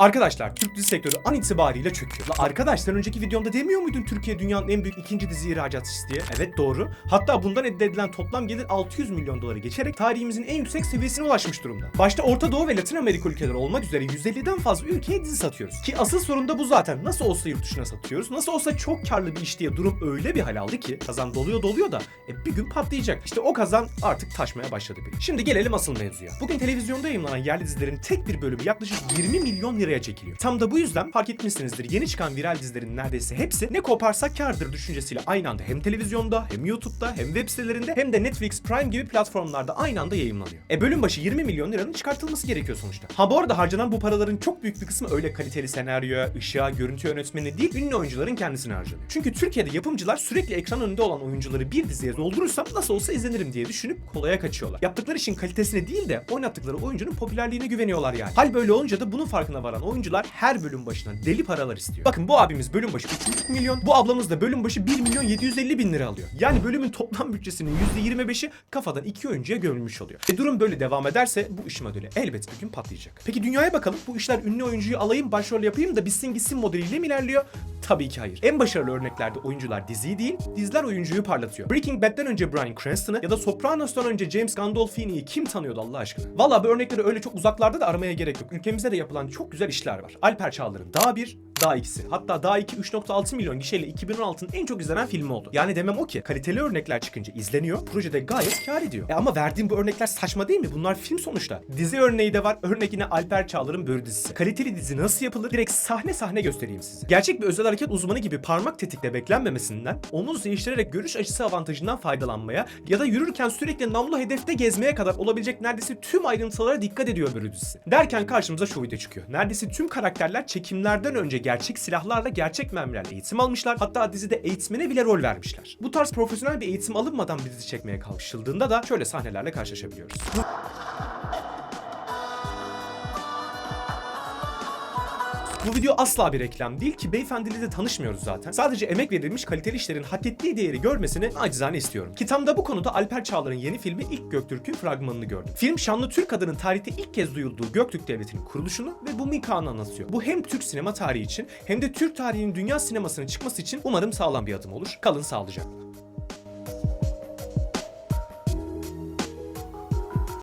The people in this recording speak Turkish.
Arkadaşlar Türk dizi sektörü an itibariyle çöküyor. La arkadaşlar önceki videomda demiyor muydun Türkiye dünyanın en büyük ikinci dizi ihracatçısı diye? Evet doğru. Hatta bundan elde edilen toplam gelir 600 milyon doları geçerek tarihimizin en yüksek seviyesine ulaşmış durumda. Başta Orta Doğu ve Latin Amerika ülkeleri olmak üzere 150'den fazla ülkeye dizi satıyoruz. Ki asıl sorun da bu zaten. Nasıl olsa yurt dışına satıyoruz. Nasıl olsa çok karlı bir iş diye durum öyle bir hal aldı ki kazan doluyor doluyor da e, bir gün patlayacak. İşte o kazan artık taşmaya başladı bile. Şimdi gelelim asıl mevzuya. Bugün televizyonda yayınlanan yerli dizilerin tek bir bölümü yaklaşık 20 milyon liraya çekiliyor. Tam da bu yüzden fark etmişsinizdir yeni çıkan viral dizilerin neredeyse hepsi ne koparsak kardır düşüncesiyle aynı anda hem televizyonda hem YouTube'da hem web sitelerinde hem de Netflix Prime gibi platformlarda aynı anda yayınlanıyor. E bölüm başı 20 milyon liranın çıkartılması gerekiyor sonuçta. Ha bu arada harcanan bu paraların çok büyük bir kısmı öyle kaliteli senaryo, ışığa, görüntü yönetmeni değil ünlü oyuncuların kendisine harcanıyor. Çünkü Türkiye'de yapımcılar sürekli ekran önünde olan oyuncuları bir diziye doldurursam nasıl olsa izlenirim diye düşünüp kolaya kaçıyorlar. Yaptıkları işin kalitesine değil de oynattıkları oyuncunun popülerliğine güveniyorlar yani. Hal böyle olunca da bunun farkına varan oyuncular her bölüm başına deli paralar istiyor. Bakın bu abimiz bölüm başı 3,5 milyon, bu ablamız da bölüm başı 1 milyon 750 bin lira alıyor. Yani bölümün toplam bütçesinin %25'i kafadan iki oyuncuya gömülmüş oluyor. E durum böyle devam ederse bu işim ödülü elbet bir gün patlayacak. Peki dünyaya bakalım bu işler ünlü oyuncuyu alayım başrol yapayım da bitsin gitsin modeliyle mi ilerliyor? Tabii ki hayır. En başarılı örneklerde oyuncular diziyi değil, diziler oyuncuyu parlatıyor. Breaking Bad'den önce Bryan Cranston'ı ya da Sopranos'tan önce James Gandolfini'yi kim tanıyordu Allah aşkına? Valla bu örnekleri öyle çok uzaklarda da aramaya gerek yok. Ülkemizde de yapılan çok güzel işler var. Alper Çağlar'ın Dağ 1, Dağ 2'si. Hatta Dağ 2 3.6 milyon gişeyle 2016'nın en çok izlenen filmi oldu. Yani demem o ki kaliteli örnekler çıkınca izleniyor, projede gayet kar ediyor. E ama verdiğim bu örnekler saçma değil mi? Bunlar film sonuçta. Dizi örneği de var. Örnek yine Alper Çağlar'ın Börü dizisi. Kaliteli dizi nasıl yapılır? Direkt sahne sahne göstereyim size. Gerçek bir özel hareket uzmanı gibi parmak tetikle beklenmemesinden, omuz değiştirerek görüş açısı avantajından faydalanmaya ya da yürürken sürekli namlu hedefte gezmeye kadar olabilecek neredeyse tüm ayrıntılara dikkat ediyor Börü dizisi. Derken karşımıza şu video çıkıyor. Neredeyse tüm karakterler çekimlerden önce gerçek silahlarla, gerçek mermilerle eğitim almışlar. Hatta dizide eğitmene bile rol vermişler. Bu tarz profesyonel bir eğitim alınmadan bir dizi çekmeye kalkışıldığında da şöyle sahnelerle karşılaşabiliyoruz. Bu video asla bir reklam değil ki beyefendiyle de tanışmıyoruz zaten. Sadece emek verilmiş kaliteli işlerin hak ettiği değeri görmesini acizane istiyorum. Ki tam da bu konuda Alper Çağlar'ın yeni filmi İlk Göktürk'ün fragmanını gördüm. Film şanlı Türk kadının tarihte ilk kez duyulduğu Göktürk Devleti'nin kuruluşunu ve bu mikanı anlatıyor. Bu hem Türk sinema tarihi için hem de Türk tarihinin dünya sinemasına çıkması için umarım sağlam bir adım olur. Kalın sağlıcakla.